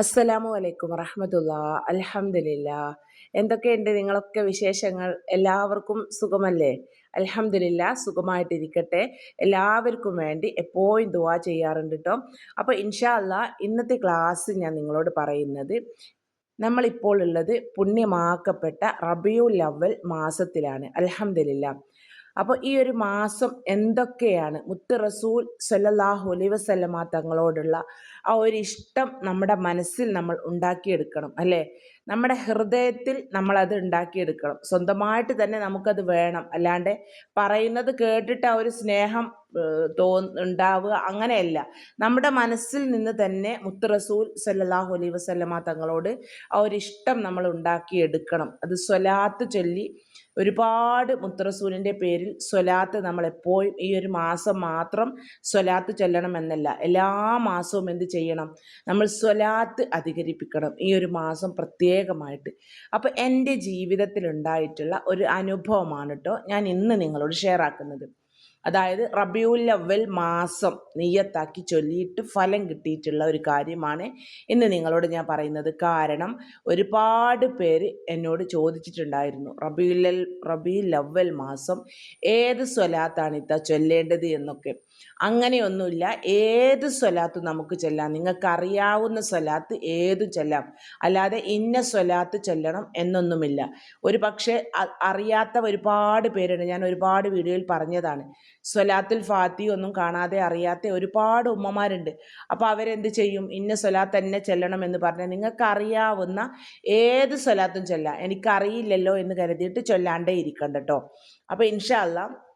അസ്സലാമു അലൈക്കും വറഹമത്തുള്ള. അലഹമില്ല എന്തൊക്കെയുണ്ട് നിങ്ങളൊക്കെ വിശേഷങ്ങൾ? എല്ലാവർക്കും സുഖമല്ലേ? അലഹമില്ല സുഖമായിട്ടിരിക്കട്ടെ. എല്ലാവർക്കും വേണ്ടി എപ്പോഴും ദുവാ ചെയ്യാറുണ്ട് കേട്ടോ അപ്പോൾ ഇൻഷാ അല്ലാ ഇന്നത്തെ ക്ലാസ് ഞാൻ നിങ്ങളോട് പറയുന്നത് നമ്മളിപ്പോൾ ഉള്ളത് പുണ്യമാക്കപ്പെട്ട റബിയുൽ അവൽ മാസത്തിലാണ്. അൽഹംദുലില്ല. അപ്പോൾ ഈ ഒരു മാസം എന്തൊക്കെയാണ്? മുത്ത് റസൂൽ സല്ലല്ലാഹു അലൈ വസല്ലമ തങ്ങളോടുള്ള ആ ഒരു ഇഷ്ടം നമ്മുടെ മനസ്സിൽ നമ്മൾ ഉണ്ടാക്കിയെടുക്കണം അല്ലേ? നമ്മുടെ ഹൃദയത്തിൽ നമ്മൾ നമ്മളത് ഉണ്ടാക്കിയെടുക്കണം. സ്വന്തമായിട്ട് തന്നെ നമുക്കത് വേണം. അല്ലാണ്ട് പറയുന്നത് കേട്ടിട്ട് ആ ഒരു സ്നേഹം തോ ഉണ്ടാവുക അങ്ങനെയല്ല. നമ്മുടെ മനസ്സിൽ നിന്ന് തന്നെ മുത്തറസൂൽ സല്ലാഹു അലൈ വസ്ലമ തങ്ങളോട് ആ ഒരു ഇഷ്ടം നമ്മൾ ഉണ്ടാക്കിയെടുക്കണം. അത് സ്വലാത്ത് ചൊല്ലി ഒരുപാട് മുത്തറസൂലിന്റെ പേരിൽ സ്വലാത്ത് നമ്മൾ എപ്പോഴും ഈ ഒരു മാസം മാത്രം സ്വലാത്ത് ചൊല്ലണമെന്നല്ല. എല്ലാ മാസവും എന്ത് ചെയ്യണം? നമ്മൾ സ്വലാത്ത് അധികരിപ്പിക്കണം ഈ ഒരു മാസം പ്രത്യേകമായിട്ട്. അപ്പോൾ എന്റെ ജീവിതത്തിലുണ്ടായിട്ടുള്ള ഒരു അനുഭവമാണ് കേട്ടോ ഞാൻ ഇന്ന് നിങ്ങളോട് ഷെയർ ആക്കുന്നത്. അതായത് റബിയുൽ അവൽ മാസം നെയ്യത്താക്കി ചൊല്ലിയിട്ട് ഫലം കിട്ടിയിട്ടുള്ള ഒരു കാര്യമാണ് ഇന്ന് നിങ്ങളോട് ഞാൻ പറയുന്നത്. കാരണം ഒരുപാട് പേര് എന്നോട് ചോദിച്ചിട്ടുണ്ടായിരുന്നു റബിയുൽ അവൽ മാസം ഏത് സ്വലാത്താണ് ഇത്ത ചൊല്ലേണ്ടത്? എന്നൊക്കെ. അങ്ങനെയൊന്നുമില്ല. ഏത് സ്വലാത്ത് നമുക്ക് ചെല്ലാം. നിങ്ങൾക്ക് അറിയാവുന്ന സ്വലാത്ത് ഏത് ചെല്ലാം. അല്ലാതെ ഇന്ന സ്വലാത്ത് ചെല്ലണം എന്നൊന്നുമില്ല. ഒരു പക്ഷേ അറിയാത്ത ഒരുപാട് പേരുണ്ട്. ഞാൻ ഒരുപാട് വീഡിയോയിൽ പറഞ്ഞതാണ്. സ്വലാത്തുൽ ഫാത്തി ഒന്നും കാണാതെ അറിയാത്ത ഒരുപാട് ഉമ്മമാരുണ്ട്. അപ്പോൾ അവരെന്ത് ചെയ്യും? ഇന്ന സ്വലാത്ത് തന്നെ ചെല്ലണം എന്ന് പറഞ്ഞാൽ നിങ്ങൾക്ക് അറിയാവുന്ന ഏത് സ്വലാത്തും ചെല്ലാം. എനിക്കറിയില്ലല്ലോ എന്ന് കരുതിയിട്ട് ചൊല്ലാണ്ടേ ഇരിക്കണ്ട കേട്ടോ അപ്പോൾ ഇൻഷാല്ല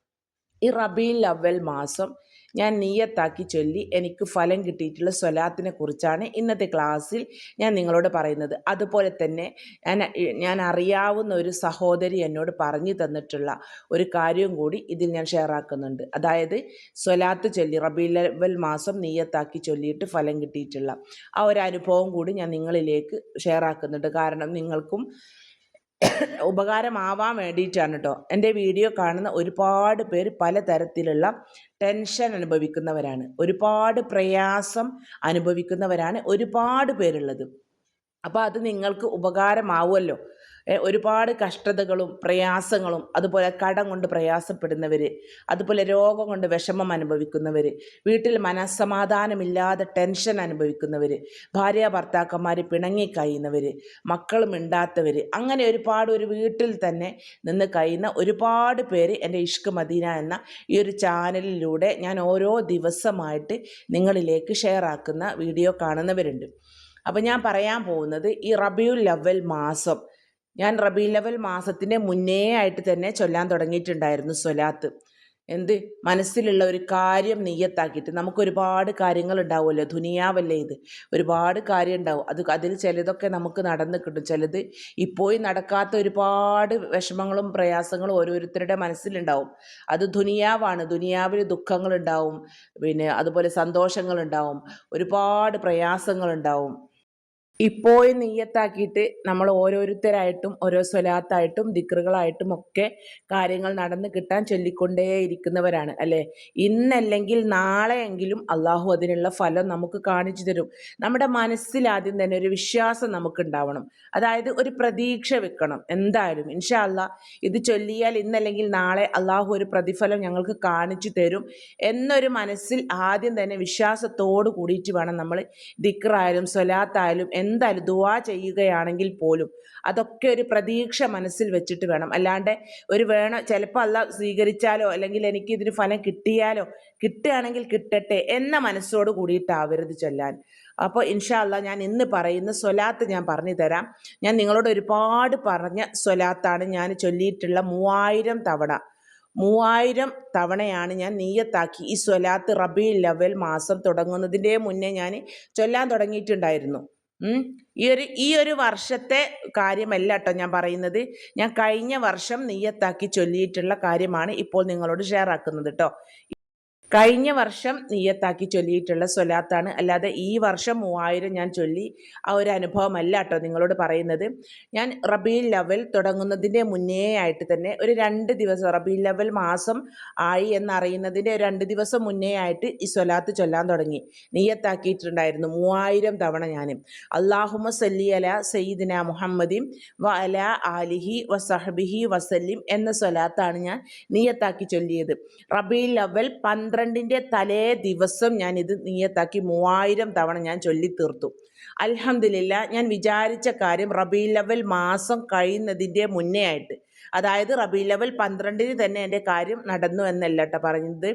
ഈ റബീൽ അവൽ മാസം ഞാൻ നീയത്താക്കി ചൊല്ലി എനിക്ക് ഫലം കിട്ടിയിട്ടുള്ള സ്വലാത്തിനെ കുറിച്ചാണ് ഇന്നത്തെ ക്ലാസ്സിൽ ഞാൻ നിങ്ങളോട് പറയുന്നത്. അതുപോലെ തന്നെ ഞാൻ ഞാൻ അറിയാവുന്ന ഒരു സഹോദരി എന്നോട് പറഞ്ഞു തന്നിട്ടുള്ള ഒരു കാര്യവും കൂടി ഇതിൽ ഞാൻ ഷെയർ ആക്കുന്നുണ്ട്. അതായത് സ്വലാത്ത് ചൊല്ലി റബീലവൽ മാസം നീയത്താക്കി ചൊല്ലിയിട്ട് ഫലം കിട്ടിയിട്ടുള്ള ആ ഒരു അനുഭവം കൂടി ഞാൻ നിങ്ങളിലേക്ക് ഷെയർ ആക്കുന്നുണ്ട്. കാരണം നിങ്ങൾക്കും ഉപകാരമാവാൻ വേണ്ടിയിട്ടാണ് കേട്ടോ എന്റെ വീഡിയോ കാണുന്ന ഒരുപാട് പേര് പലതരത്തിലുള്ള ടെൻഷൻ അനുഭവിക്കുന്നവരാണ്. ഒരുപാട് പ്രയാസം അനുഭവിക്കുന്നവരാണ് ഒരുപാട് പേരുള്ളത്. അപ്പോൾ അത് നിങ്ങൾക്ക് ഉപകാരമാവുമല്ലോ. ഒരുപാട് കഷ്ടതകളും പ്രയാസങ്ങളും അതുപോലെ കടം കൊണ്ട് പ്രയാസപ്പെടുന്നവർ അതുപോലെ രോഗം കൊണ്ട് വിഷമം അനുഭവിക്കുന്നവർ വീട്ടിൽ മനസ്സമാധാനമില്ലാതെ ടെൻഷൻ അനുഭവിക്കുന്നവർ ഭാര്യ ഭർത്താക്കന്മാർ പിണങ്ങി കഴിയുന്നവർ മക്കളും മിണ്ടാത്തവർ അങ്ങനെ ഒരുപാട് ഒരു വീട്ടിൽ തന്നെ നിന്ന് കഴിയുന്ന ഒരുപാട് പേര് എന്റെ ഇഷ്ക് മദീന എന്ന ഈ ഒരു ചാനലിലൂടെ ഞാൻ ഓരോ ദിവസമായിട്ട് നിങ്ങളിലേക്ക് ഷെയർ ആക്കുന്ന വീഡിയോ കാണുന്നവരുണ്ട്. അപ്പോൾ ഞാൻ പറയാൻ പോകുന്നത് ഈ റബിയുൽ ലവൽ മാസം ഞാൻ റബി ലെവൽ മാസത്തിന്റെ മുന്നേ ആയിട്ട് തന്നെ ചൊല്ലാൻ തുടങ്ങിയിട്ടുണ്ടായിരുന്നു സ്വലാത്ത്. എന്ത്? മനസ്സിലുള്ള ഒരു കാര്യം നെയ്യത്താക്കിയിട്ട്. നമുക്ക് ഒരുപാട് കാര്യങ്ങൾ ഉണ്ടാവുമല്ലോ ദുനിയാവല്ലേ ഇത്. ഒരുപാട് കാര്യം ഉണ്ടാവും അത് അതിൽ ചിലതൊക്കെ നമുക്ക് നടന്നു കിട്ടും. ചിലത് ഇപ്പോഴും നടക്കാത്ത ഒരുപാട് വിഷമങ്ങളും പ്രയാസങ്ങളും ഓരോരുത്തരുടെ മനസ്സിലുണ്ടാവും. അത് ദുനിയാവാണ്. ദുനിയാവിൽ ദുഃഖങ്ങളുണ്ടാവും. പിന്നെ അതുപോലെ സന്തോഷങ്ങളുണ്ടാവും. ഒരുപാട് പ്രയാസങ്ങളുണ്ടാവും. ഇപ്പോഴും നെയ്യത്താക്കിയിട്ട് നമ്മൾ ഓരോരുത്തരായിട്ടും ഓരോ സ്വലാത്തായിട്ടും ദിക്റുകളായിട്ടും ഒക്കെ കാര്യങ്ങൾ നടന്ന് കിട്ടാൻ ചൊല്ലിക്കൊണ്ടേ ഇരിക്കുന്നവരാണ് അല്ലേ? ഇന്നല്ലെങ്കിൽ നാളെയെങ്കിലും അള്ളാഹു അതിനുള്ള ഫലം നമുക്ക് കാണിച്ചു തരും. നമ്മുടെ മനസ്സിൽ ആദ്യം തന്നെ ഒരു വിശ്വാസം നമുക്ക് ഉണ്ടാവണം അതായത് ഒരു പ്രതീക്ഷ വെക്കണം. എന്തായാലും ഇൻഷാ അല്ലാ ഇത് ചൊല്ലിയാൽ ഇന്നല്ലെങ്കിൽ നാളെ അള്ളാഹു ഒരു പ്രതിഫലം ഞങ്ങൾക്ക് കാണിച്ചു തരും എന്നൊരു മനസ്സിൽ ആദ്യം തന്നെ വിശ്വാസത്തോട് കൂടിയിട്ട് വേണം നമ്മൾ ദിക്റായാലും സ്വലാത്തായാലും എന്തായാലും ദുവാ ചെയ്യുകയാണെങ്കിൽ പോലും അതൊക്കെ ഒരു പ്രതീക്ഷ മനസ്സിൽ വെച്ചിട്ട് വേണം. അല്ലാണ്ട് ഒരു വേണം ചിലപ്പോൾ അല്ല സ്വീകരിച്ചാലോ അല്ലെങ്കിൽ എനിക്ക് ഇതിന് ഫലം കിട്ടിയാലോ കിട്ടുകയാണെങ്കിൽ കിട്ടട്ടെ എന്ന മനസ്സോട് കൂടിയിട്ടാവരുത് ചൊല്ലാൻ. അപ്പോൾ ഇൻഷാല്ല ഞാൻ ഇന്ന് പറയുന്ന സ്വലാത്ത് ഞാൻ പറഞ്ഞു തരാം. ഞാൻ നിങ്ങളോട് ഒരുപാട് പറഞ്ഞ സ്വലാത്താണ് ഞാൻ ചൊല്ലിയിട്ടുള്ള മൂവായിരം തവണ. മൂവായിരം തവണയാണ് ഞാൻ നീയത്താക്കി ഈ സ്വലാത്ത് റബി ലെവൽ മാസം തുടങ്ങുന്നതിന്റെ മുന്നേ ഞാൻ ചൊല്ലാൻ തുടങ്ങിയിട്ടുണ്ടായിരുന്നു. ഈ ഒരു ഈ ഒരു വർഷത്തെ കാര്യമല്ല കേട്ടോ ഞാൻ പറയുന്നത്. ഞാൻ കഴിഞ്ഞ വർഷം നെയ്യത്താക്കി ചൊല്ലിയിട്ടുള്ള കാര്യമാണ് ഇപ്പോൾ നിങ്ങളോട് ഷെയർ ആക്കുന്നത് കേട്ടോ. കഴിഞ്ഞ വർഷം നീയത്താക്കി ചൊല്ലിയിട്ടുള്ള സ്വലാത്താണ്. അല്ലാതെ ഈ വർഷം മൂവായിരം ഞാൻ ചൊല്ലി ആ ഒരു അനുഭവമല്ല കേട്ടോ നിങ്ങളോട് പറയുന്നത്. ഞാൻ റബീൽ ലെവൽ തുടങ്ങുന്നതിന്റെ മുന്നേ ആയിട്ട് തന്നെ ഒരു രണ്ട് ദിവസം റബീൽ ലെവൽ മാസം ആയി എന്നറിയുന്നതിന്റെ രണ്ട് ദിവസം മുന്നേ ആയിട്ട് ഈ സ്വലാത്ത് ചൊല്ലാൻ തുടങ്ങി. നീയത്താക്കിയിട്ടുണ്ടായിരുന്നു മൂവായിരം തവണ ഞാൻ അള്ളാഹുമ സല്ലി അല സയ്യിദിന മുഹമ്മദിം വ അല ആലിഹി വ വസഹബിഹി വസല്ലിം എന്ന സ്വലാത്താണ് ഞാൻ നീയത്താക്കി ചൊല്ലിയത്. റബീൽ ലെവൽ പന്ത്രണ്ടിന്റെ തലേ ദിവസം ഞാൻ ഇത് നീയത്താക്കി മൂവായിരം തവണ ഞാൻ ചൊല്ലി തീർത്തു അലഹമില്ല ഞാൻ വിചാരിച്ച കാര്യം റബീ ലെവൽ മാസം കഴിയുന്നതിന്റെ മുന്നേ ആയിട്ട്. അതായത് റബീ ലെവൽ പന്ത്രണ്ടിന് തന്നെ എന്റെ കാര്യം നടന്നു എന്നല്ല കേട്ടോ പറഞ്ഞത്.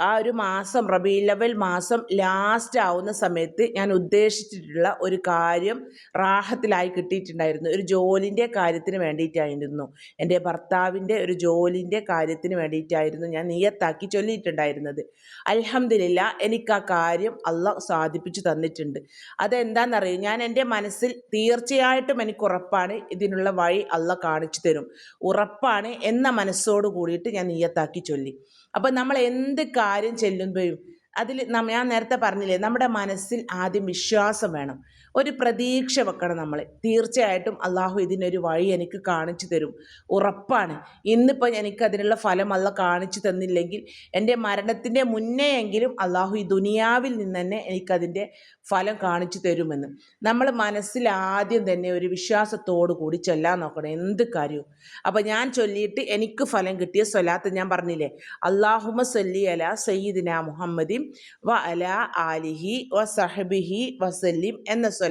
ആ ഒരു മാസം റബീ ലവൽ മാസം ലാസ്റ്റ് ആവുന്ന സമയത്ത് ഞാൻ ഉദ്ദേശിച്ചിട്ടുള്ള ഒരു കാര്യം റാഹത്തിലായി കിട്ടിയിട്ടുണ്ടായിരുന്നു. ഒരു ജോലിന്റെ കാര്യത്തിന് വേണ്ടിയിട്ടായിരുന്നു. എന്റെ ഭർത്താവിന്റെ ഒരു ജോലിന്റെ കാര്യത്തിന് വേണ്ടിയിട്ടായിരുന്നു ഞാൻ നിയത്താക്കി ചൊല്ലിയിട്ടുണ്ടായിരുന്നത്. അലഹമില്ല എനിക്ക് ആ കാര്യം അള്ളാഹ് സാധിപ്പിച്ചു തന്നിട്ടുണ്ട്. അതെന്താണെന്നറിയും ഞാൻ എന്റെ മനസ്സിൽ തീർച്ചയായിട്ടും എനിക്ക് ഉറപ്പാണ് ഇതിനുള്ള വഴി അള്ളാഹ് കാണിച്ചു തരും. ഉറപ്പാണ് എന്ന മനസ്സോട് കൂടിയിട്ട് ഞാൻ നിയത്താക്കി ചൊല്ലി. അപ്പം നമ്മൾ എന്ത് കാര്യം ചെല്ലുമ്പോഴും അതിൽ ഞാൻ നേരത്തെ പറഞ്ഞില്ലേ നമ്മുടെ മനസ്സിൽ ആദ്യം വിശ്വാസം വേണം. ഒരു പ്രതീക്ഷ വെക്കണം നമ്മൾ തീർച്ചയായിട്ടും അള്ളാഹു ഇതിനൊരു വഴി എനിക്ക് കാണിച്ചു തരും. ഉറപ്പാണ്. ഇന്നിപ്പോൾ എനിക്ക് അതിനുള്ള ഫലം അള്ള കാണിച്ചു തന്നില്ലെങ്കിൽ എന്റെ മരണത്തിന്റെ മുന്നേ എങ്കിലും അള്ളാഹു ഈ ദുനിയാവിൽ നിന്ന് തന്നെ എനിക്കതിന്റെ ഫലം കാണിച്ചു തരുമെന്ന്. നമ്മൾ മനസ്സിൽ ആദ്യം തന്നെ ഒരു വിശ്വാസത്തോടു കൂടി ചൊല്ലാൻ നോക്കണം. എന്ത് കാര്യവും. അപ്പോൾ ഞാൻ ചൊല്ലിയിട്ട് എനിക്ക് ഫലം കിട്ടിയ സ്വലാത്ത് ഞാൻ പറഞ്ഞില്ലേ? അള്ളാഹുമ സല്ലി അല സയ്യിദിന മുഹമ്മദിം വ അല ആലിഹി വ സഹബിഹി വസല്ലിം എന്ന സ്വലാത്ത്.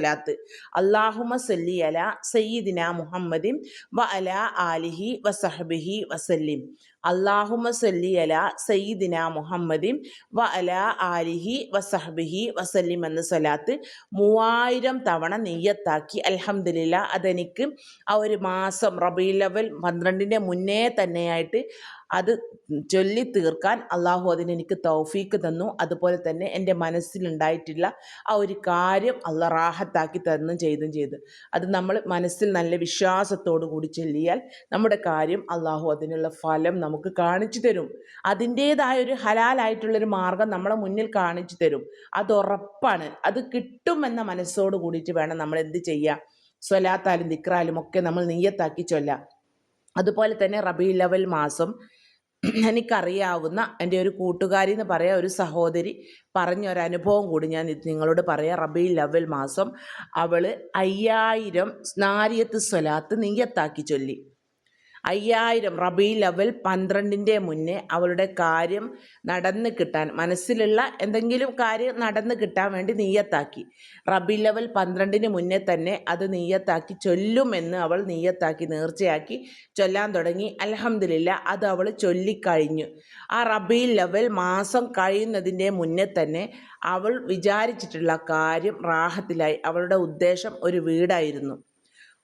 അള്ളാഹുമ സല്ലി അല സയ്യിദിന മുഹമ്മദിൻ വ അല ആലിഹി വ സഹബിഹി വസല്ലിം. അള്ളാഹുമ സല്ലി അല സയ്യിദിന മുഹമ്മദിൻ വ അല ആലിഹി വസഹബിഹി വസല്ലിം എന്ന സ്വലാത്ത് മൂവായിരം തവണ നെയ്യത്താക്കി. അലഹമില്ല അതെനിക്ക് ആ ഒരു മാസം റബീ ലെവൽ പന്ത്രണ്ടിന്റെ മുന്നേ തന്നെയായിട്ട് അത് ചൊല്ലി തീർക്കാൻ അള്ളാഹു അതിന് എനിക്ക് തൗഫീക്ക് തന്നു. അതുപോലെ തന്നെ എന്റെ മനസ്സിലുണ്ടായിട്ടില്ല ആ ഒരു കാര്യം അള്ള റാഹത്താക്കി തന്നും ചെയ്തും ചെയ്ത്. അത് നമ്മൾ മനസ്സിൽ നല്ല വിശ്വാസത്തോടു കൂടി ചൊല്ലിയാൽ നമ്മുടെ കാര്യം അള്ളാഹു അതിനുള്ള ഫലം നമുക്ക് കാണിച്ചു തരും. അതിന്റേതായ ഒരു ഹലാലായിട്ടുള്ളൊരു മാർഗം നമ്മളെ മുന്നിൽ കാണിച്ചു തരും. അത് ഉറപ്പാണ്. അത് കിട്ടുമെന്ന മനസ്സോട് കൂടിയിട്ട് വേണം നമ്മൾ എന്ത് ചെയ്യുക സ്വലാത്താലും ദിക്റാലും ഒക്കെ നമ്മൾ നെയ്യത്താക്കി ചൊല്ലാം. അതുപോലെ തന്നെ റബി ലവൽ മാസം എനിക്കറിയാവുന്ന എന്റെ ഒരു കൂട്ടുകാരി എന്ന് പറയാം ഒരു സഹോദരി പറഞ്ഞൊരനുഭവം കൂടി ഞാൻ നിങ്ങളോട് പറയാം. റബീ ലവൽ മാസം അവൾ അയ്യായിരം നാരിയത്ത് സ്വലാത്ത് നീയത്താക്കി ചൊല്ലി. അയ്യായിരം റബി ലെവൽ പന്ത്രണ്ടിന്റെ മുന്നേ അവളുടെ കാര്യം നടന്ന് കിട്ടാൻ മനസ്സിലുള്ള എന്തെങ്കിലും കാര്യം നടന്ന് കിട്ടാൻ വേണ്ടി നീയത്താക്കി. റബി ലെവൽ പന്ത്രണ്ടിന് മുന്നേ തന്നെ അത് നീയത്താക്കി ചൊല്ലുമെന്ന് അവൾ നീയത്താക്കി നേർച്ചയാക്കി ചൊല്ലാൻ തുടങ്ങി. അലഹമില്ല അത് അവൾ ചൊല്ലിക്കഴിഞ്ഞു. ആ റബി ലെവൽ മാസം കഴിയുന്നതിന്റെ മുന്നേ തന്നെ അവൾ വിചാരിച്ചിട്ടുള്ള കാര്യം റാഹത്തിലായി. അവളുടെ ഉദ്ദേശം ഒരു വീടായിരുന്നു.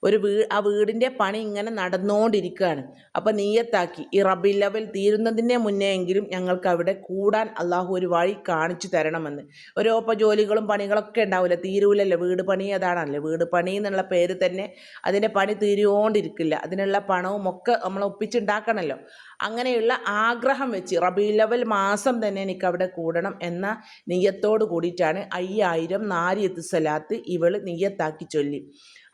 ഒരു വീ ആ വീടിന്റെ പണി ഇങ്ങനെ നടന്നുകൊണ്ടിരിക്കുകയാണ് അപ്പോൾ നീയത്താക്കി ഈ റബി ലെവൽ തീരുന്നതിന്റെ മുന്നേ എങ്കിലും ഞങ്ങൾക്ക് അവിടെ കൂടാൻ അള്ളാഹു ഒരു വഴി കാണിച്ചു തരണമെന്ന്. ഓരോ ഇപ്പോൾ ജോലികളും പണികളൊക്കെ ഉണ്ടാവില്ല. തീരൂലല്ലോ. വീട് പണി അതാണല്ലോ. വീട് പണി എന്നുള്ള പേര് തന്നെ അതിന്റെ പണി തീരുകൊണ്ടിരിക്കില്ല അതിനുള്ള പണവും ഒക്കെ നമ്മൾ ഒപ്പിച്ചുണ്ടാക്കണമല്ലോ. അങ്ങനെയുള്ള ആഗ്രഹം വെച്ച് റബി ലെവൽ മാസം തന്നെ എനിക്ക് അവിടെ കൂടണം എന്ന നെയ്യത്തോട് കൂടിയിട്ടാണ് അയ്യായിരം നാരിയത്ത് സലാത്ത് ഇവൾ നെയ്യത്താക്കി ചൊല്ലി.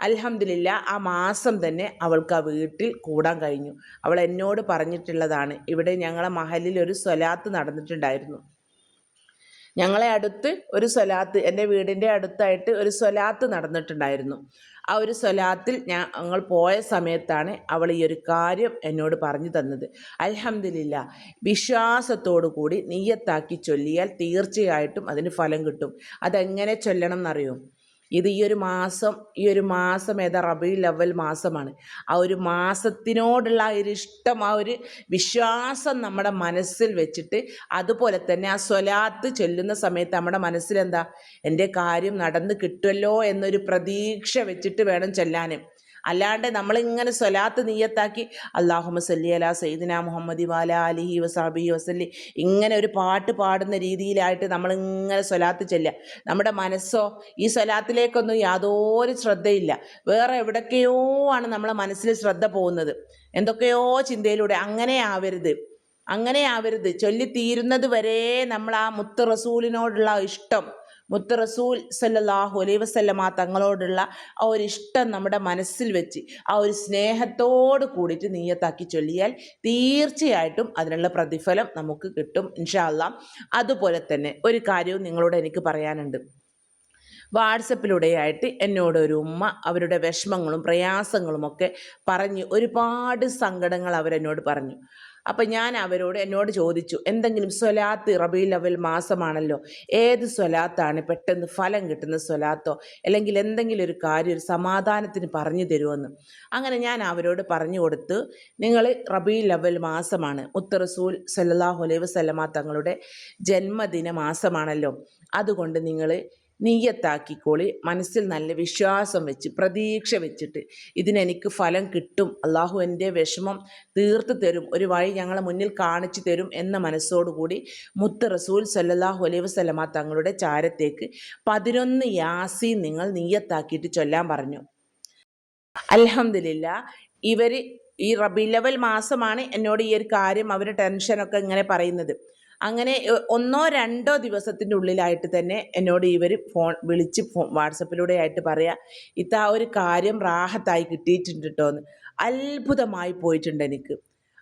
അൽഹംദുലില്ല ആ മാസം തന്നെ അവൾക്ക് ആ വീട്ടിൽ കൂടാൻ കഴിഞ്ഞു. അവൾ എന്നോട് പറഞ്ഞിട്ടുള്ളതാണ് ഇവിടെ ഞങ്ങളെ മഹലിൽ ഒരു സ്വലാത്ത് നടന്നിട്ടുണ്ടായിരുന്നു. ഞങ്ങളെ അടുത്ത് ഒരു സ്വലാത്ത് എന്റെ വീടിന്റെ അടുത്തായിട്ട് ഒരു സ്വലാത്ത് നടന്നിട്ടുണ്ടായിരുന്നു. ആ ഒരു സ്വലാത്തിൽ ഞങ്ങൾ പോയ സമയത്താണ് അവൾ ഈ ഒരു കാര്യം എന്നോട് പറഞ്ഞു തന്നത്. അലഹമില്ല വിശ്വാസത്തോടു കൂടി നീയത്താക്കി ചൊല്ലിയാൽ തീർച്ചയായിട്ടും അതിന് ഫലം കിട്ടും. അതെങ്ങനെ ചൊല്ലണം എന്നറിയോ? ഇത് ഈ ഒരു മാസം ഈ ഒരു മാസം ഏതാ? റബി ലവൽ മാസമാണ്. ആ ഒരു മാസത്തിനോടുള്ള ആ ഒരു ഇഷ്ടം ആ ഒരു വിശ്വാസം നമ്മുടെ മനസ്സിൽ വെച്ചിട്ട് അതുപോലെ തന്നെ ആ സ്വലാത്ത് ചൊല്ലുന്ന സമയത്ത് നമ്മുടെ മനസ്സിലെന്താ? എന്റെ കാര്യം നടന്ന് കിട്ടുമല്ലോ എന്നൊരു പ്രതീക്ഷ വെച്ചിട്ട് വേണം ചൊല്ലാനും അല്ലാണ്ട് നമ്മളിങ്ങനെ സ്വലാത്ത് നീയത്താക്കി അള്ളാഹുമ സല്ലി അല സൈദിന മുഹമ്മദി വാല അലിഹി വസാബി വസല്ലി ഇങ്ങനെ ഒരു പാട്ട് പാടുന്ന രീതിയിലായിട്ട് നമ്മളിങ്ങനെ സ്വലാത്ത് ചെല്ലുക. നമ്മുടെ മനസ്സോ ഈ സ്വലാത്തിലേക്കൊന്നും യാതൊരു ശ്രദ്ധയില്ല. വേറെ എവിടൊക്കെയോ ആണ് നമ്മളെ മനസ്സിൽ ശ്രദ്ധ പോകുന്നത്. എന്തൊക്കെയോ ചിന്തയിലൂടെ അങ്ങനെ ആവരുത്. അങ്ങനെ ആവരുത്. ചൊല്ലി തീരുന്നത് വരെ നമ്മൾ ആ മുത്ത് റസൂലിനോടുള്ള ഇഷ്ടം. മുത്ത് റസൂൽ സല്ലല്ലാഹു അലൈഹി വസല്ലമ തങ്ങളോടുള്ള ആ ഒരു ഇഷ്ടം നമ്മുടെ മനസ്സിൽ വെച്ച് ആ ഒരു സ്നേഹത്തോട് കൂടിയിട്ട് നീയത്താക്കി ചൊല്ലിയാൽ തീർച്ചയായിട്ടും അതിനുള്ള പ്രതിഫലം നമുക്ക് കിട്ടും ഇൻഷാ അല്ലാ അതുപോലെ തന്നെ ഒരു കാര്യവും നിങ്ങളോട് എനിക്ക് പറയാനുണ്ട്. വാട്സപ്പിലൂടെയായിട്ട് എന്നോട് ഒരു ഉമ്മ അവരുടെ വിഷമങ്ങളും പ്രയാസങ്ങളും ഒക്കെ പറഞ്ഞ് ഒരുപാട് സങ്കടങ്ങൾ അവരെന്നോട് പറഞ്ഞു. അപ്പം ഞാൻ അവരോട് എന്നോട് ചോദിച്ചു എന്തെങ്കിലും സ്വലാത്ത് റബീൽ അവൽ മാസമാണല്ലോ ഏത് സ്വലാത്താണ് പെട്ടെന്ന് ഫലം കിട്ടുന്ന സ്വലാത്തോ അല്ലെങ്കിൽ എന്തെങ്കിലും ഒരു കാര്യം ഒരു സമാധാനത്തിന് പറഞ്ഞു തരുമെന്ന് അങ്ങനെ ഞാൻ അവരോട് പറഞ്ഞു കൊടുത്ത് നിങ്ങൾ റബീൽ അവൽ മാസമാണ് മുത്തറസൂൽ റസൂൽ സല്ലല്ലാഹു അലൈഹി വസല്ലമ തങ്ങളുടെ ജന്മദിന മാസമാണല്ലോ അതുകൊണ്ട് നിങ്ങൾ നീയത്താക്കിക്കോളി. മനസ്സിൽ നല്ല വിശ്വാസം വെച്ച് പ്രതീക്ഷ വെച്ചിട്ട് ഇതിനെനിക്ക് ഫലം കിട്ടും. അള്ളാഹു എന്റെ വിഷമം തീർത്ത് തരും. ഒരു വഴി ഞങ്ങളെ മുന്നിൽ കാണിച്ചു തരും എന്ന മനസ്സോടുകൂടി മുത്ത് റസൂൽ സല്ലാഹു അലൈഹി വസല്ലമ തങ്ങളുടെ ചാരത്തേക്ക് പതിനൊന്ന് യാസി നിങ്ങൾ നീയത്താക്കിയിട്ട് ചൊല്ലാൻ പറഞ്ഞു. അലഹമില്ല ഇവർ ഈ റബിലവൽ മാസമാണ് എന്നോട് ഈ ഒരു കാര്യം അവർ ടെൻഷനൊക്കെ ഇങ്ങനെ പറയുന്നത്. അങ്ങനെ ഒന്നോ രണ്ടോ ദിവസത്തിന്റെ ഉള്ളിലായിട്ട് തന്നെ എന്നോട് ഇവർ ഫോൺ വിളിച്ച് ഫോ വാട്സപ്പിലൂടെ ആയിട്ട് പറയാ ഇത്ത ഒരു കാര്യം റാഹത്തായി കിട്ടിയിട്ടുണ്ട് കേട്ടോ എന്ന്. അത്ഭുതമായി പോയിട്ടുണ്ട് എനിക്ക്.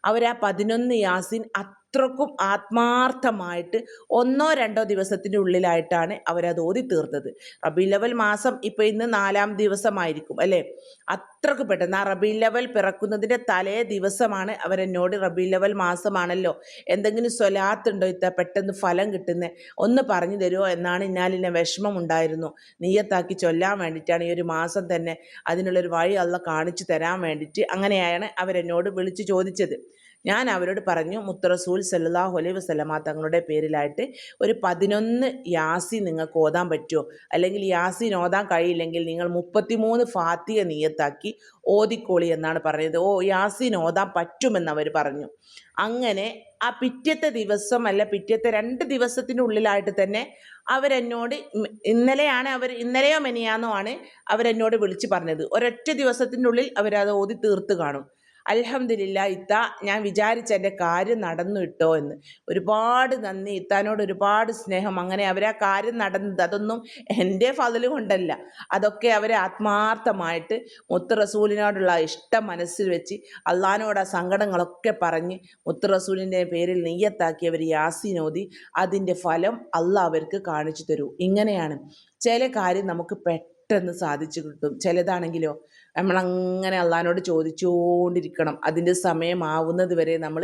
അവർ ആ പതിനൊന്ന് യാസിൻ അത്രക്കും ആത്മാർത്ഥമായിട്ട് ഒന്നോ രണ്ടോ ദിവസത്തിന്റെ ഉള്ളിലായിട്ടാണ് അവരത് ഓതി തീർത്തത് റബി ലെവൽ മാസം ഇപ്പോൾ ഇന്ന് നാലാം ദിവസമായിരിക്കും അല്ലേ? അത്രയ്ക്ക് പെട്ടെന്ന് ആ റബി ലെവൽ പിറക്കുന്നതിന്റെ തലേ ദിവസമാണ് അവരെന്നോട് റബി ലെവൽ മാസമാണല്ലോ എന്തെങ്കിലും സ്വലാത്തുണ്ടോ ഇത്ത പെട്ടെന്ന് ഫലം കിട്ടുന്നത് ഒന്ന് പറഞ്ഞു തരുമോ എന്നാണ് ഇന്നാലിന്റെ വിഷമം ഉണ്ടായിരുന്നു നീയത്താക്കി ചൊല്ലാൻ വേണ്ടിയിട്ടാണ് ഈ ഒരു മാസം തന്നെ അതിനുള്ളൊരു വഴി അല്ല കാണിച്ചു തരാൻ വേണ്ടിയിട്ട് അങ്ങനെയാണ് അവരെന്നോട് വിളിച്ച് ചോദിച്ചത്. ഞാൻ അവരോട് പറഞ്ഞു മുത്തറസൂൽ സല്ലല്ലാഹു അലൈഹി വസല്ലമ തങ്ങളുടെ പേരിലായിട്ട് ഒരു പതിനൊന്ന് യാസി നിങ്ങൾക്ക് ഓതാൻ പറ്റുമോ? അല്ലെങ്കിൽ യാസി ഓതാൻ കഴിയില്ലെങ്കിൽ നിങ്ങൾ മുപ്പത്തിമൂന്ന് ഫാത്തിയ നീയത്താക്കി ഓതിക്കോളി എന്നാണ് പറഞ്ഞത്. ഓ യാസീൻ ഓതാൻ പറ്റുമെന്ന് അവർ പറഞ്ഞു. അങ്ങനെ ആ പിറ്റത്തെ ദിവസം അല്ല പിറ്റത്തെ രണ്ട് ദിവസത്തിനുള്ളിലായിട്ട് തന്നെ അവരെന്നോട് ഇന്നലെയാണ് അവർ ഇന്നലെയോ മെനിയാന്നോ ആണ് അവരെന്നോട് വിളിച്ച് പറഞ്ഞത്. ഒരൊറ്റ ദിവസത്തിന്റെ ഉള്ളിൽ അവരത് ഓതി തീർത്ത് കാണും. അൽഹംദുലില്ല ഇത്ത ഞാൻ വിചാരിച്ച എന്റെ കാര്യം നടന്നു ഇട്ടോ എന്ന്. ഒരുപാട് നന്ദി ഇത്താനോട് ഒരുപാട് സ്നേഹം. അങ്ങനെ അവരാ കാര്യം നടന്നത് അതൊന്നും എന്റെ ഫതൽ കൊണ്ടല്ല. അതൊക്കെ അവരെ ആത്മാർത്ഥമായിട്ട് മുത്ത് റസൂലിനോടുള്ള ഇഷ്ടം മനസ്സിൽ വെച്ച് അള്ളഹാനോട് ആ സങ്കടങ്ങളൊക്കെ പറഞ്ഞ് മുത്ത് റസൂലിന്റെ പേരിൽ നെയ്യത്താക്കി അവർ യാസിനോതി അതിന്റെ ഫലം അള്ളാഹ് അവർക്ക് കാണിച്ചു തരൂ. ഇങ്ങനെയാണ് ചില കാര്യം നമുക്ക് പെട്ടെന്ന് സാധിച്ചു കിട്ടും. ചിലതാണെങ്കിലോ നമ്മളങ്ങനെ അള്ളഹാനോട് ചോദിച്ചുകൊണ്ടിരിക്കണം അതിന്റെ സമയമാവുന്നത് വരെ നമ്മൾ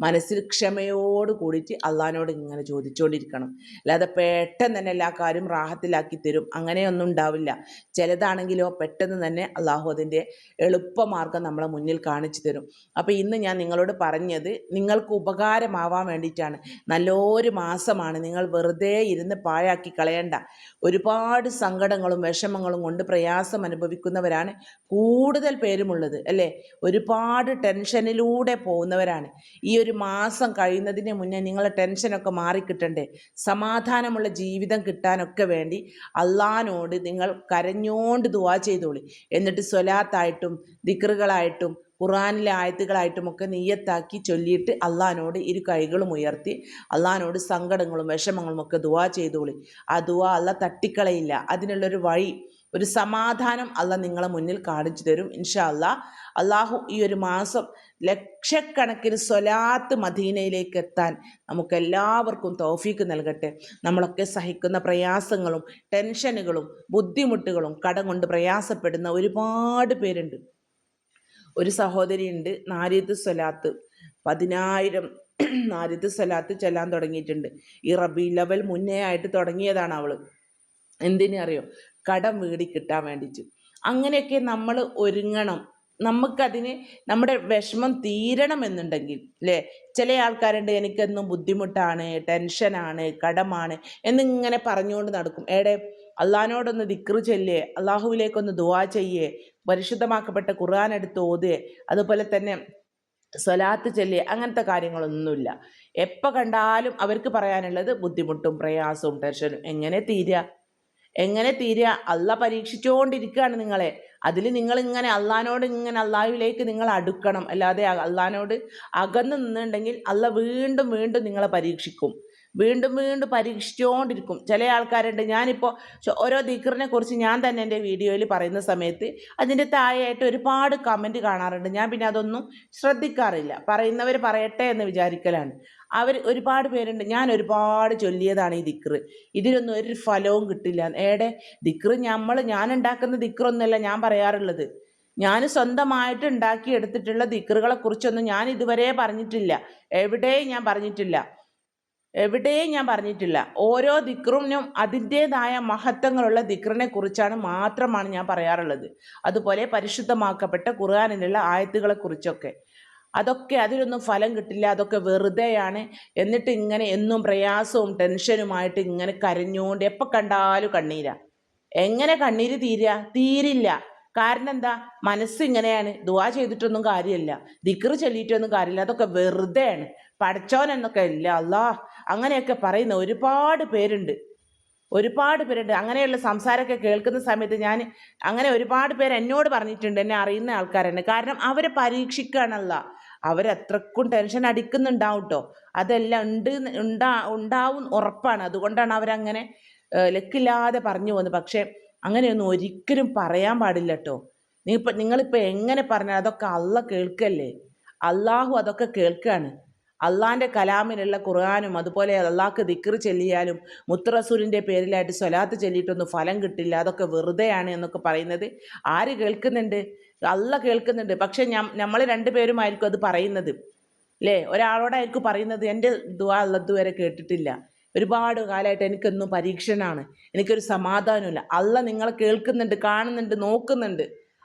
മനസ്സിൽ ക്ഷമയോട് കൂടിയിട്ട് അള്ളഹാനോട് ഇങ്ങനെ ചോദിച്ചുകൊണ്ടിരിക്കണം അല്ലാതെ പെട്ടെന്ന് തന്നെ എല്ലാ കാര്യം റാഹത്തിലാക്കി തരും. അങ്ങനെയൊന്നും ഉണ്ടാവില്ല. ചിലതാണെങ്കിലോ പെട്ടെന്ന് തന്നെ അള്ളാഹു അതിന്റെ എളുപ്പമാർഗം നമ്മളെ മുന്നിൽ കാണിച്ചു തരും. അപ്പോൾ ഇന്ന് ഞാൻ നിങ്ങളോട് പറഞ്ഞത് നിങ്ങൾക്ക് ഉപകാരമാവാൻ വേണ്ടിയിട്ടാണ്. നല്ലൊരു മാസമാണ്. നിങ്ങൾ വെറുതെ ഇരുന്ന് പാഴാക്കി കളയണ്ട. ഒരുപാട് സങ്കടങ്ങളും വിഷമങ്ങളും കൊണ്ട് പ്രയാസം അനുഭവിക്കുന്നവരാണ് കൂടുതൽ പേരുമുള്ളത് അല്ലേ? ഒരുപാട് ടെൻഷനിലൂടെ പോകുന്നവരാണ്. ഈ ഒരു മാസം കഴിയുന്നതിന് മുന്നേ നിങ്ങളെ ടെൻഷനൊക്കെ മാറിക്കിട്ടണ്ടേ? സമാധാനമുള്ള ജീവിതം കിട്ടാനൊക്കെ വേണ്ടി അള്ളഹാനോട് നിങ്ങൾ കരഞ്ഞോണ്ട് ദുവാ ചെയ്തോളി. എന്നിട്ട് സ്വലാത്തായിട്ടും ദിക്റുകളായിട്ടും ഖുറാനിലെ ആയത്തുകളായിട്ടുമൊക്കെ നീയത്താക്കി ചൊല്ലിയിട്ട് അള്ളഹാനോട് ഇരു കൈകളും ഉയർത്തി അള്ളഹാനോട് സങ്കടങ്ങളും വിഷമങ്ങളും ഒക്കെ ദുവാ ചെയ്തോളി. ആ ദുവാ അല്ല തട്ടിക്കളയില്ല. അതിനുള്ളൊരു വഴി ഒരു സമാധാനം അല്ല നിങ്ങളെ മുന്നിൽ കാണിച്ചു തരും. ഇൻഷാ അല്ല അള്ളാഹു ഈ ഒരു മാസം ലക്ഷക്കണക്കിന് സ്വലാത്ത് മദീനയിലേക്ക് എത്താൻ നമുക്ക് എല്ലാവർക്കും തോഫീക്ക് നൽകട്ടെ. നമ്മളൊക്കെ സഹിക്കുന്ന പ്രയാസങ്ങളും ടെൻഷനുകളും ബുദ്ധിമുട്ടുകളും കടം കൊണ്ട് പ്രയാസപ്പെടുന്ന ഒരുപാട് പേരുണ്ട്. ഒരു സഹോദരിയുണ്ട് നാരിയത്ത് സ്വലാത്ത്. പതിനായിരം നാരിയത്ത് സ്വലാത്ത് ചെല്ലാൻ തുടങ്ങിയിട്ടുണ്ട്. ഈ റബി ലെവൽ മുന്നേ ആയിട്ട് തുടങ്ങിയതാണ് അവൾ എന്തിനു അറിയോ കടം വീടി കിട്ടാൻ വേണ്ടിയിട്ട്. അങ്ങനെയൊക്കെ നമ്മൾ ഒരുങ്ങണം. നമുക്കതിന് നമ്മുടെ വിഷമം തീരണമെന്നുണ്ടെങ്കിൽ അല്ലേ ചില ആൾക്കാരുണ്ട് എനിക്കെന്നും ബുദ്ധിമുട്ടാണ് ടെൻഷനാണ് കടമാണ് എന്നിങ്ങനെ പറഞ്ഞുകൊണ്ട് നടക്കും. ഏടെ അള്ളഹാനോടൊന്ന് ദിക്റ് ചൊല്ലേ അള്ളാഹുവിലേക്കൊന്ന് ദുവാ ചെയ്യേ പരിശുദ്ധമാക്കപ്പെട്ട ഖുർആൻ എടുത്ത് ഓതേ അതുപോലെ തന്നെ സ്വലാത്ത് ചെല്ലേ അങ്ങനത്തെ കാര്യങ്ങളൊന്നുമില്ല. എപ്പോൾ കണ്ടാലും അവർക്ക് പറയാനുള്ളത് ബുദ്ധിമുട്ടും പ്രയാസവും ടെൻഷനും എങ്ങനെ തീരുക എങ്ങനെ തീരുക? അല്ല പരീക്ഷിച്ചുകൊണ്ടിരിക്കുകയാണ് നിങ്ങളെ. അതിൽ നിങ്ങൾ ഇങ്ങനെ അള്ളഹാനോട് ഇങ്ങനെ അള്ളാഹുവിലേക്ക് നിങ്ങൾ അടുക്കണം. അല്ലാതെ അള്ളഹാനോട് അകന്ന് നിന്നുണ്ടെങ്കിൽ അല്ല വീണ്ടും വീണ്ടും നിങ്ങളെ പരീക്ഷിക്കും. വീണ്ടും വീണ്ടും പരീക്ഷിച്ചുകൊണ്ടിരിക്കും ചില ആൾക്കാരുണ്ട്. ഞാനിപ്പോൾ ഓരോ ദിക്കറിനെ കുറിച്ച് ഞാൻ തന്നെ എന്റെ വീഡിയോയിൽ പറയുന്ന സമയത്ത് അതിന്റെ താഴെയായിട്ട് ഒരുപാട് കമന്റ് കാണാറുണ്ട്. ഞാൻ പിന്നെ അതൊന്നും ശ്രദ്ധിക്കാറില്ല. പറയുന്നവർ പറയട്ടെ എന്ന് വിചാരിക്കലാണ്. അവർ ഒരുപാട് പേരുണ്ട്. ഞാൻ ഒരുപാട് ചൊല്ലിയതാണ് ഈ ദിക്റ്. ഇതിനൊന്നും ഒരു ഫലവും കിട്ടില്ല. ഏടെ ദിക്റ് നമ്മൾ ഞാൻ ഉണ്ടാക്കുന്ന ദിക്റൊന്നുമല്ല ഞാൻ പറയാറുള്ളത്. ഞാൻ സ്വന്തമായിട്ട് ഉണ്ടാക്കിയെടുത്തിട്ടുള്ള ദിക്റുകളെ കുറിച്ചൊന്നും ഞാൻ ഇതുവരെ പറഞ്ഞിട്ടില്ല. എവിടെയും ഞാൻ പറഞ്ഞിട്ടില്ല. എവിടെയും ഞാൻ പറഞ്ഞിട്ടില്ല. ഓരോ ദിക്റിനും അതിന്റേതായ മഹത്വങ്ങളുള്ള ദിക്റിനെ കുറിച്ചാണ് മാത്രമാണ് ഞാൻ പറയാറുള്ളത്. അതുപോലെ പരിശുദ്ധമാക്കപ്പെട്ട ഖുർആാനിലുള്ള ആയത്തുകളെ കുറിച്ചൊക്കെ. അതൊക്കെ അതിലൊന്നും ഫലം കിട്ടില്ല അതൊക്കെ വെറുതെയാണ്. എന്നിട്ട് ഇങ്ങനെ എന്നും പ്രയാസവും ടെൻഷനുമായിട്ട് ഇങ്ങനെ കരഞ്ഞുകൊണ്ട് എപ്പോൾ കണ്ടാലും കണ്ണീരാ. എങ്ങനെ കണ്ണീര് തീരുക തീരില്ല. കാരണം എന്താ? മനസ്സ് ഇങ്ങനെയാണ്. ദുവാ ചെയ്തിട്ടൊന്നും കാര്യമില്ല ദിക്റ് ചൊല്ലിയിട്ടൊന്നും കാര്യമില്ല അതൊക്കെ വെറുതെയാണ്. പഠിച്ചോൻ എന്നൊക്കെ ഇല്ല. അല്ലാ അങ്ങനെയൊക്കെ പറയുന്ന ഒരുപാട് പേരുണ്ട്. ഒരുപാട് പേരുണ്ട്. അങ്ങനെയുള്ള സംസാരമൊക്കെ കേൾക്കുന്ന സമയത്ത് ഞാൻ അങ്ങനെ ഒരുപാട് പേര് എന്നോട് പറഞ്ഞിട്ടുണ്ട്. എന്നെ അറിയുന്ന ആൾക്കാരുണ്ട് കാരണം അവരെ പരീക്ഷിക്കുകയാണല്ല അവരത്രക്കും ടെൻഷൻ അടിക്കുന്നുണ്ടാവും കേട്ടോ അതെല്ലാം ഉണ്ട് ഉണ്ടാ ഉണ്ടാവും ഉറപ്പാണ്. അതുകൊണ്ടാണ് അവരങ്ങനെ ലക്കില്ലാതെ പറഞ്ഞു പോകുന്നത് പക്ഷേ അങ്ങനെയൊന്നും ഒരിക്കലും പറയാൻ പാടില്ല കേട്ടോ നീ ഇപ്പം നിങ്ങളിപ്പോൾ എങ്ങനെ പറഞ്ഞാൽ അതൊക്കെ അള്ള കേൾക്കല്ലേ? അള്ളാഹു അതൊക്കെ കേൾക്കുകയാണ് അള്ളാന്റെ കലാമിലുള്ള ഖുർആാനും അതുപോലെ അള്ളാഹ്ക്ക് ദിക്ർ ചെല്ലിയാലും മുത്തറസൂരിന്റെ പേരിലായിട്ട് സ്വലാത്ത് ചെല്ലിയിട്ടൊന്നും ഫലം കിട്ടില്ല. അതൊക്കെ വെറുതെയാണ് എന്നൊക്കെ പറയുന്നത്. ആര് കേൾക്കുന്നുണ്ട്? അള്ള കേൾക്കുന്നുണ്ട്. പക്ഷെ നമ്മൾ രണ്ടുപേരുമായിരിക്കും അത് പറയുന്നത്. അല്ലേ ഒരാളോടായിരിക്കും പറയുന്നത്. എന്റെ ദുവാ അള്ള വരെ കേട്ടിട്ടില്ല. ഒരുപാട് കാലമായിട്ട് എനിക്കൊന്നും പരീക്ഷണമാണ് എനിക്കൊരു സമാധാനമില്ല അല്ല നിങ്ങൾ കേൾക്കുന്നുണ്ട് കാണുന്നുണ്ട് നോക്കുന്നുണ്ട്.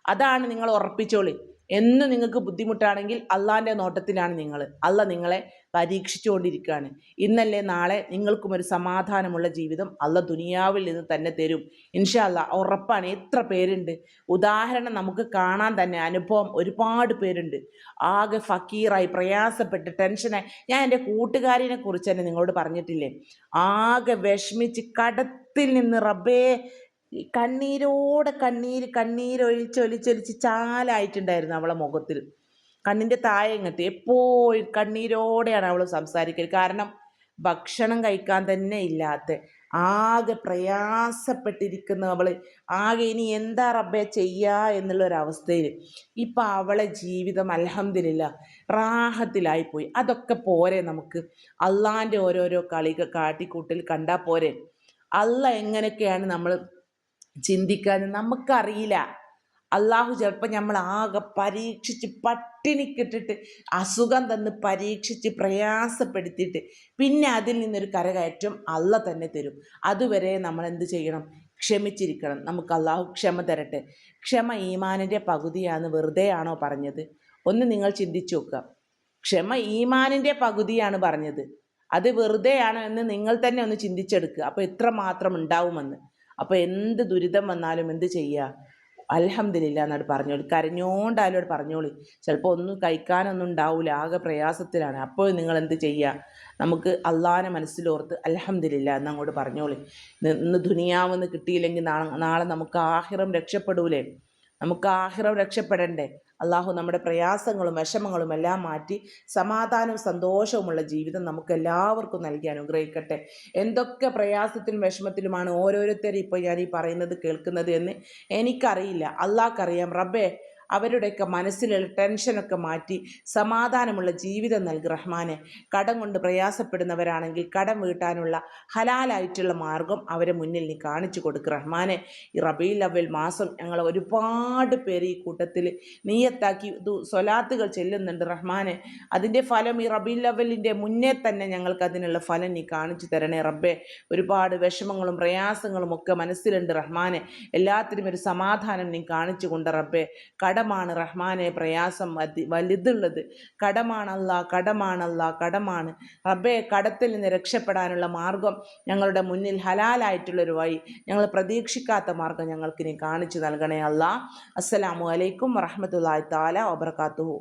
അതാണ് നിങ്ങൾ ഉറപ്പിച്ചോളി. എന്ന് നിങ്ങൾക്ക് ബുദ്ധിമുട്ടാണെങ്കിൽ അള്ളാന്റെ നോട്ടത്തിലാണ് നിങ്ങൾ. അള്ള നിങ്ങളെ പരീക്ഷിച്ചുകൊണ്ടിരിക്കുകയാണ്. ഇന്നല്ലേ നാളെ നിങ്ങൾക്കും ഒരു സമാധാനമുള്ള ജീവിതം അള്ള ദുനിയാവിൽ നിന്ന് തന്നെ തരും. ഇൻഷാ അല്ല ഉറപ്പാണ്. എത്ര പേരുണ്ട്? ഉദാഹരണം നമുക്ക് കാണാൻ തന്നെ അനുഭവം ഒരുപാട് പേരുണ്ട്. ആകെ ഫക്കീറായി പ്രയാസപ്പെട്ട് ടെൻഷനായി. ഞാൻ എന്റെ കൂട്ടുകാരിനെ കുറിച്ച് തന്നെ നിങ്ങളോട് പറഞ്ഞിട്ടില്ലേ? ആകെ വിഷമിച്ച് കടത്തിൽ നിന്ന് റബ്ബേ കണ്ണീരോടെ കണ്ണീര് കണ്ണീരൊഴിച്ചൊലിച്ചൊലിച്ച് ചാലായിട്ടുണ്ടായിരുന്നു അവളെ മുഖത്തിൽ കണ്ണിന്റെ താഴെ എപ്പോഴും കണ്ണീരോടെയാണ് അവൾ സംസാരിക്കൽ കാരണം ഭക്ഷണം കഴിക്കാൻ തന്നെ ഇല്ലാത്ത ആകെ പ്രയാസപ്പെട്ടിരിക്കുന്ന അവൾ ആകെ ഇനി എന്താ റബ്ബെ ചെയ്യുക എന്നുള്ളൊരവസ്ഥയിൽ ഇപ്പം അവളെ ജീവിതം അലഹമില്ല റാഹത്തിലായിപ്പോയി. അതൊക്കെ പോരെ നമുക്ക്? അള്ളാന്റെ ഓരോരോ കളികൾ കാട്ടിക്കൂട്ടൽ കണ്ടാൽ പോരെ? അള്ള എങ്ങനെയൊക്കെയാണ് നമ്മൾ ചിന്തിക്കാൻ നമുക്കറിയില്ല. അള്ളാഹു ചിലപ്പോൾ നമ്മൾ ആകെ പരീക്ഷിച്ച് പട്ടിണിക്കിട്ടിട്ട് അസുഖം തന്ന് പരീക്ഷിച്ച് പ്രയാസപ്പെടുത്തിയിട്ട് പിന്നെ അതിൽ നിന്നൊരു കരകയറ്റം അല്ല തന്നെ തരും. അതുവരെ നമ്മൾ എന്ത് ചെയ്യണം? ക്ഷമിച്ചിരിക്കണം. നമുക്ക് അള്ളാഹു ക്ഷമ തരട്ടെ. ക്ഷമ ഈമാനിന്റെ പകുതിയാണ് വെറുതെയാണോ പറഞ്ഞത്? ഒന്ന് നിങ്ങൾ ചിന്തിച്ചു നോക്കുക. ക്ഷമ ഈമാനിന്റെ പകുതിയാണ് പറഞ്ഞത്. അത് വെറുതെയാണോ എന്ന് നിങ്ങൾ തന്നെ ഒന്ന് ചിന്തിച്ചെടുക്കുക. അപ്പോൾ ഇത്ര മാത്രം ഉണ്ടാവുമെന്ന്. അപ്പോൾ എന്ത് ദുരിതം വന്നാലും എന്ത് ചെയ്യുക അലഹമ്മദില്ല എന്നോട് പറഞ്ഞോളി. കരഞ്ഞോണ്ടാലോട് പറഞ്ഞോളി. ചിലപ്പോൾ ഒന്നും കഴിക്കാനൊന്നും ഉണ്ടാവില്ല ആകെ പ്രയാസത്തിലാണ്. അപ്പോൾ നിങ്ങൾ എന്ത് ചെയ്യുക നമുക്ക് അള്ളാഹാനെ മനസ്സിലോർത്ത് അൽഹംദുലില്ല എന്നങ്ങോട്ട് പറഞ്ഞോളി. ഇന്ന് ദുനിയാവെന്ന് കിട്ടിയില്ലെങ്കിൽ നാളെ നമുക്ക് ആഹിറം രക്ഷപ്പെടൂലേ? നമുക്ക് ആഹിറം രക്ഷപ്പെടണ്ടേ. അള്ളാഹു നമ്മുടെ പ്രയാസങ്ങളും വിഷമങ്ങളും എല്ലാം മാറ്റി സമാധാനവും സന്തോഷവുമുള്ള ജീവിതം നമുക്ക് എല്ലാവർക്കും നൽകി അനുഗ്രഹിക്കട്ടെ. എന്തൊക്കെ പ്രയാസത്തിലും വിഷമത്തിലുമാണ് ഓരോരുത്തരും ഇപ്പോൾ ഞാൻ ഈ പറയുന്നത് കേൾക്കുന്നത് എന്ന് എനിക്കറിയില്ല. അള്ളാഹ്ക്കറിയാം. റബ്ബേ അവരുടെയൊക്കെ മനസ്സിലുള്ള ടെൻഷനൊക്കെ മാറ്റി സമാധാനമുള്ള ജീവിതം നൽകി റഹ്മാനെ. കടം കൊണ്ട് പ്രയാസപ്പെടുന്നവരാണെങ്കിൽ കടം വീട്ടാനുള്ള ഹലാലായിട്ടുള്ള മാർഗം അവരെ മുന്നിൽ നീ കാണിച്ചു കൊടുക്കുക റഹ്മാനെ. ഈ റബീൽ അവൽ മാസം ഞങ്ങൾ ഒരുപാട് പേര് ഈ കൂട്ടത്തിൽ നീയത്താക്കി സ്വലാത്തുകൾ ചെല്ലുന്നുണ്ട് റഹ്മാനെ. അതിന്റെ ഫലം ഈ റബീൽ അവലിന്റെ മുന്നേ തന്നെ ഞങ്ങൾക്ക് അതിനുള്ള ഫലം നീ കാണിച്ചു തരണേ റബ്ബെ. ഒരുപാട് വിഷമങ്ങളും പ്രയാസങ്ങളും ഒക്കെ മനസ്സിലുണ്ട് റഹ്മാനെ. എല്ലാത്തിനും ഒരു സമാധാനം നീ കാണിച്ചു കൊണ്ട് റബ്ബേ. കടമാണ് റഹ്മാനെ പ്രയാസം അതി വലുതുള്ളത്. കടമാണല്ല കടമാണല്ല കടമാണ് റബ്ബെ കടത്തിൽ നിന്ന് രക്ഷപ്പെടാനുള്ള മാർഗം ഞങ്ങളുടെ മുന്നിൽ ഹലാലായിട്ടുള്ളൊരു വഴി. ഞങ്ങൾ പ്രതീക്ഷിക്കാത്ത മാർഗം ഞങ്ങൾക്കിനി കാണിച്ചു നൽകണേ അല്ല അസ്സലാമു അലൈക്കും വറഹമത്തല്ലാ താല വബർക്കാത്തുഹു